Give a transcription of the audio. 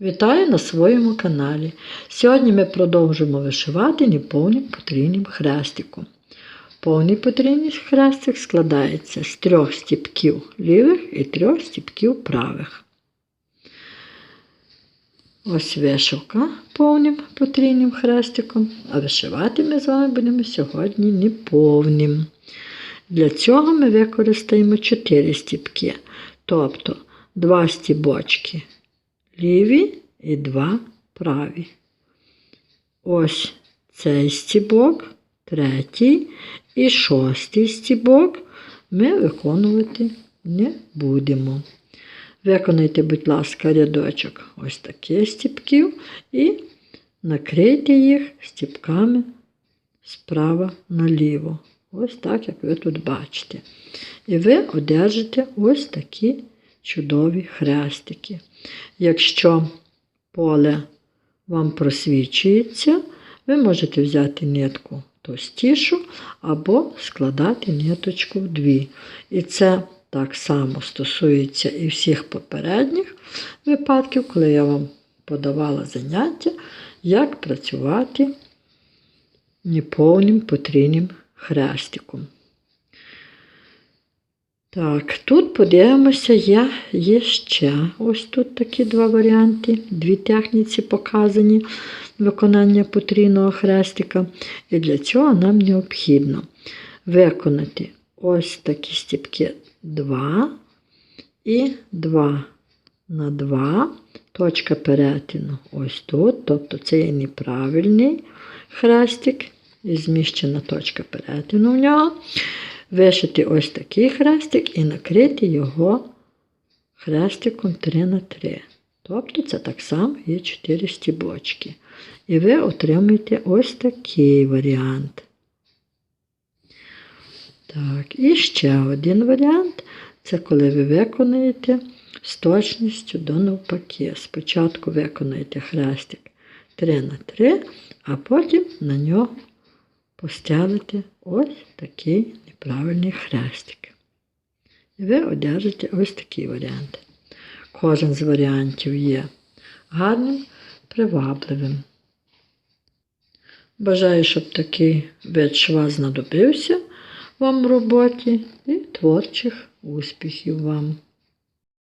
Вітаю на своєму каналі. Сьогодні ми продовжимо вишивати неповним потрійним хрестиком. Повний потрійний хрестик складається з трьох стіпків лівих і трьох стіпків правих. Ось вишивка повним потрійним хрестиком, а вишивати ми з вами будемо сьогодні неповним. Для цього ми використаємо 4 стіпки, тобто 2 стібочки ліві і 2 праві. Ось цей стібок, третій і шостий стібок ми виконувати не будемо. Виконайте, будь ласка, рядочок ось таких стіпків і накрийте їх стіпками справа наліво. Ось так, як ви тут бачите. І ви одержите ось такі чудові хрестики. Якщо поле вам просвічується, ви можете взяти нитку товстішу або складати ниточку в дві. І це так само стосується і всіх попередніх випадків, коли я вам подавала заняття, як працювати неповним потрійним хрестиком. Так, тут подивимося, є, є ще. Ось тут такі два варіанти, дві техніці показані виконання потрійного хрестика. І для цього нам необхідно виконати ось такі стіпки. 2 і 2 на 2, точка перетину ось тут, тобто це є неправильний хрестик, і зміщена точка перетину в нього вишити ось такий хрестик і накрити його хрестиком 3 на 3. Тобто це так само є 4 стібочки. І ви отримаєте ось такий варіант. Так, і ще один варіант це коли ви виконаєте з точністю до навпаки. Спочатку виконаєте хрестик 3 на 3, а потім на нього постелите ось такий неправильний хрестик. І ви одержите ось такий варіант. Кожен з варіантів є гарним, привабливим. Бажаю, щоб такий вид шва знадобився вам в роботі і творчих успіхів вам!